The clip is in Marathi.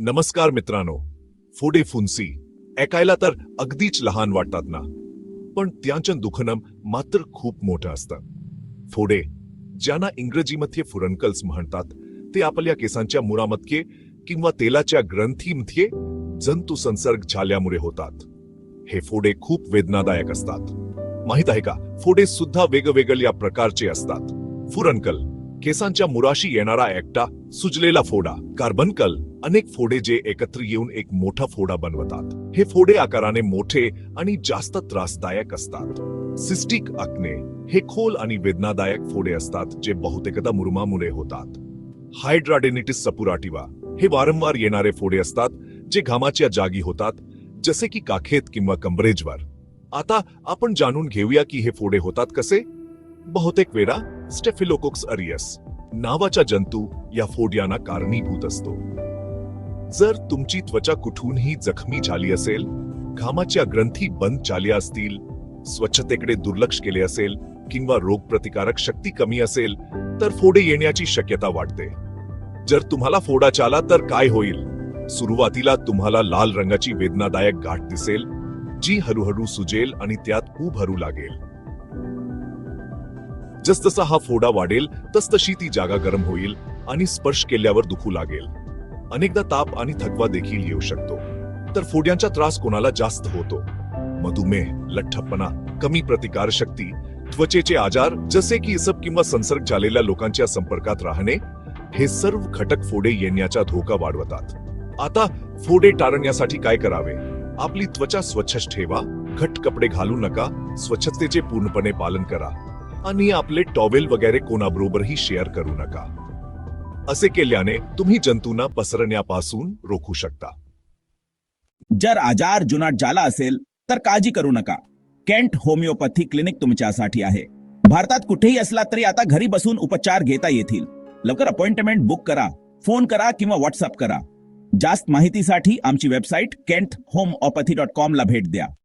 नमस्कार मित्रांनो. फोडे फुन्सी ऐकायला तर अगदीच लहान वाटतात ना. पण त्यांच्या दुखणं मात्र खूप मोठं असतं. फोडे ज्यांना इंग्रजीमध्ये फुरनकल्स म्हणतात ते आपल्या केसांच्या मुरामध्ये किंवा तेलाच्या ग्रंथीमध्ये जंतू संसर्ग झाल्यामुळे होतात. हे फोडे खूप वेदनादायक असतात. माहीत आहे का? फोडे सुद्धा वेगवेगळ्या प्रकारचे असतात. फुरनकल केसांच्या मुराशी येणारा एकटा सुजलेला फोडा कार्बनकल अनेक फोडे जे एकत्र येऊन एक मोठा फोडा बनवतात. हे फोडे आकाराने मोठे आणि जास्त त्रासदायक असतात. सिस्टिक अक्ने हे खोल आणि वेदनादायक फोडे असतात जे बहुतेकदा मुरुमामुळे होतात. हायड्राडेनिटिस सपुराटिवा हे वारंवार येणारे फोडे असतात जे घामाच्या जागी होतात जसे की काखेत किंवा कंबरेजवर आता आपण जाणून घेऊया की हे फोडे होतात कसे? बहुतेक वेळा स्टेफिलोकोक्स अरियस नावाचा जंतू या फोड्यांना कारणीभूत असतो. जर तुमची त्वचा कुठूनही जखमी झाली असेल घामाच्या ग्रंथी बंद झाल्या असतील स्वच्छतेकडे दुर्लक्ष केले असेल किंवा रोगप्रतिकारक शक्ती कमी असेल तर फोडे येण्याची शक्यता वाढते. जर तुम्हाला फोडा चाला तर काय होईल? सुरुवातीला तुम्हाला लाल रंगाची वेदनादायक गाठ दिसेल जी हळूहळू सुजेल आणि त्यात खूप भरू लागेल. जसजसा हा फोडा वाढेल तसतशी ती जागा गरम होईल आणि स्पर्श केल्यावर दुखू लागेल. अनेकदा ताप आणि थकवा देखील येऊ शकतो. तर फोड्यांचा त्रास कोणाला जास्त होतो? मधुमेह लठ्ठपणा कमी प्रतिकार शक्ती त्वचेचे आजार जसे की इसप किंवा संसर्ग झालेल्या लोकांच्या संपर्कात राहणे हे सर्व घटक फोडे येण्याचा धोका वाढवतात. आता फोडे टाळण्यासाठी काय करावे? आपली त्वचा स्वच्छ ठेवा घट कपडे घालू नका स्वच्छतेचे पूर्णपणे पालन करा आणि आपले टॉवेल वगैरे कोणाबरोबरही शेअर करू नका. असे केल्याने तुम्ही जंतूंना पसरण्यापासून रोखू शकता. जर आजार जुनाट झाला असेल तर काळजी करू नका. केंट होमिओपॅथी क्लिनिक तुमच्यासाठी आहे. भारतात कुठेही असला तरी आता घरी बसून उपचार घेता येतील. लवकर अपॉइंटमेंट बुक करा फोन करा किंवा व्हॉट्सअप करा. जास्त माहितीसाठी आमची website Kent homeopathy dot com ला भेट द्या.